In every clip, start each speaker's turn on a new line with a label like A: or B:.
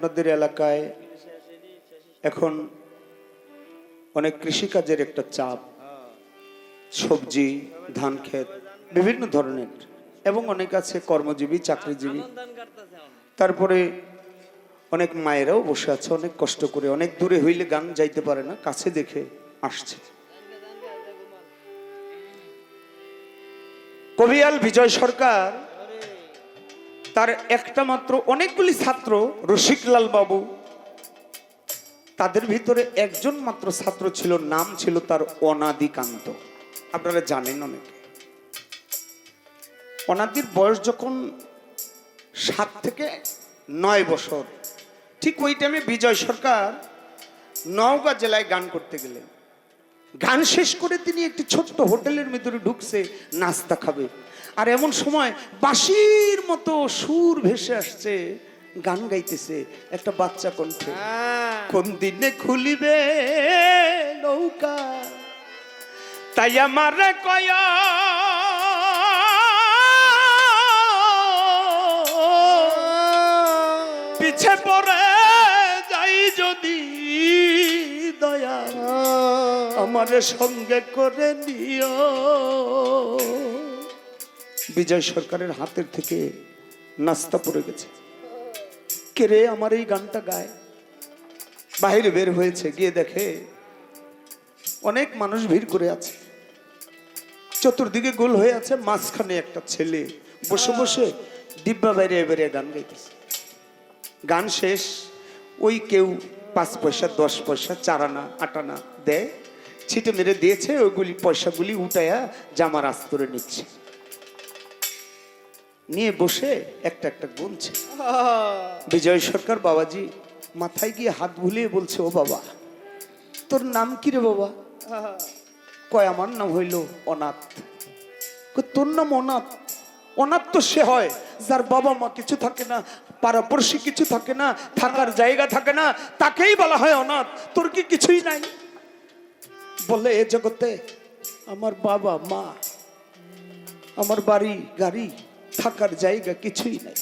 A: আপনাদের এলাকায় এখন অনেক কৃষিকাজের একটা চাপ। সবজি, ধান ক্ষেত, বিভিন্ন ধরনের, এবং অনেক আছে কর্মজীবী, চাকরিজীবী। তারপরে অনেক মায়েরাও বসে আছে, অনেক কষ্ট করে, অনেক দূরে হইলে গান যাইতে পারে না, কাছে দেখে আসছে। কবিয়াল বিজয় সরকার তার একটা মাত্র অনেকগুলি ছাত্র রসিকলাল বাবু, তাদের ভিতরে একজন মাত্র ছাত্র ছিল, নাম ছিল তার অনাদিকান্ত। আপনারা জানেন অনেকে। অনাদির বয়স যখন সাত থেকে নয় বছর, ঠিক ওই টাইমে বিজয় সরকার নওগাঁ জেলায় গান করতে গেলেন। গান শেষ করে তিনি একটি ছোট্ট হোটেলের ভিতরে ঢুকছে, নাস্তা খাবে। আর এমন সময় বাঁশির মতো সুর ভেসে আসছে গান গাইতেছে একটা বাচ্চা কণ্ঠে। কোন দিনে খুলিবে নৌকা? তাই আমার কয় পিছে পড়ে যাই যদি দয়া। আমার সঙ্গে করে নিও। বিজয় সরকারের হাতের থেকে নাস্তা পড়ে গেছে। কে রে আমার এই গানটা গায়? বাইরে বের হয়েছে, গিয়ে দেখে অনেক মানুষ ভিড় করে আছে। চতুর্দিকে গোল হয়ে আছে মাঝখানে একটা ছেলে। বসে বসে ডিব্বা বাইরে এবারে গান গাইতেছে। গান শেষ, ওই কেউ পাঁচ পয়সা, দশ পয়সা, চার আনা, আট আনা দেয়। ছিটে মেরে দিয়েছে ওইগুলি পয়সাগুলি উঠায়া জামার আস্তরে নিচ্ছে। নিয়ে বসে একটা একটা গুনছে। বিজয় সরকার বাবাজি মাথায় গিয়ে হাত ভুলিয়ে বলছে ও বাবা তোর নাম কি রে বাবা? কয় আমার নাম হইল অনাথ। তোর নাম অনাথ? অনাথ তো সে হয় যার বাবা মা কিছু থাকে না পাড়াপড়শি কিছু থাকে না থাকার জায়গা থাকে না তাকেই বলা হয় অনাথ। তোর কি কিছুই নাই? বলে এ জগতে আমার বাবা মা আমার বাড়ি গাড়ি থাকার জায়গা কিছুই নাই।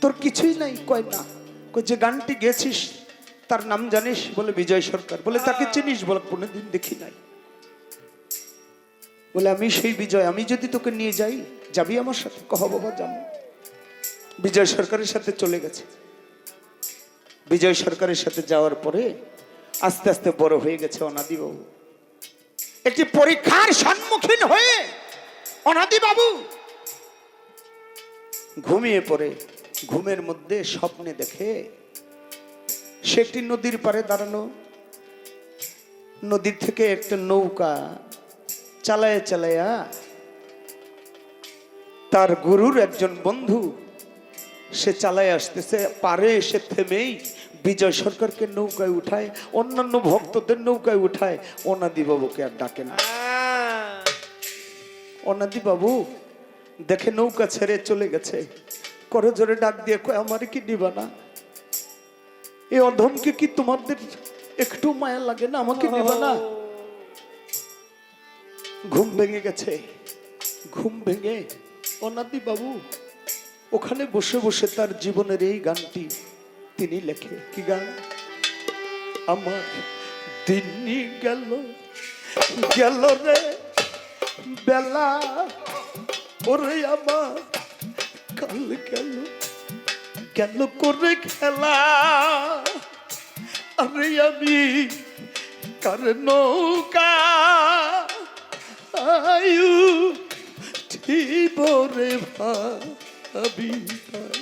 A: তোর কিছুই নাই, কয় না। কই যে গানটি গেছিস, তার নাম জানিস বলে বিজয় সরকার। বলে, তাকে চিনিস বলে কোনোদিন দেখি নাই। বলে, আমি সেই বিজয়, আমি যদি তোকে নিয়ে যাই, যাবি আমার সাথে? কহ, বাবা যাম বিজয় সরকারের সাথে চলে গেছে। বিজয় সরকারের সাথে যাওয়ার পরে আস্তে আস্তে বড় হয়ে গেছে অনাদি বাবু একটি পরীক্ষার সম্মুখীন হয়ে অনাদি বাবু ঘুমিয়ে পড়ে ঘুমের মধ্যে স্বপ্নে দেখে সে একটি নদীর পারে দাঁড়ানো নদীর থেকে একটা নৌকা চালায়া চালায়া তার গুরুর একজন বন্ধু সে চালায় আসতেছে পারে এসে থেমেই বিজয় সরকারকে নৌকায় উঠায় অন্যান্য ভক্তদের নৌকায় উঠায়। অনাদি বাবুকে আর ডাকে না। অনাদি বাবু দেখে নৌকা ছেড়ে চলে গেছে। করে জোরে ডাক দিয়ে কয়, আমার কি নিবা না এই অধমকে কি তোমাদের একটু মায়া লাগে না? আমাকে নিবা না ঘুম ভেঙে গেছে। ঘুম ভেঙে অনাদি বাবু, ওখানে বসে বসে তার জীবনের এই গানটি তিনি লেখে। কি গান? আমার দিনই গেল গেল রে, বেলা ওরে আমার, কাল গেল গেল করে খেলা আরে আমি কার নৌকা আয়ু ঠিবরে ভাবি তাই।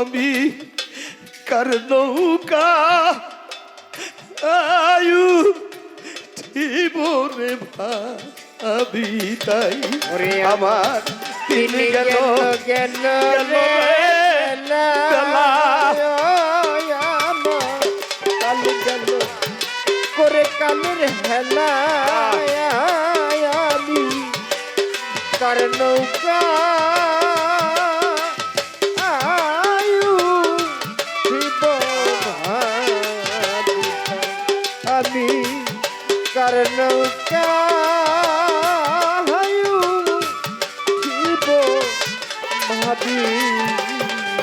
A: আমি কার নৌকা আয়ু ঠিবরে ভাবি তাই আমার দিন গেল
B: গেল করে কালের হেলা আমি কার নৌকা কর্ণ ভাবি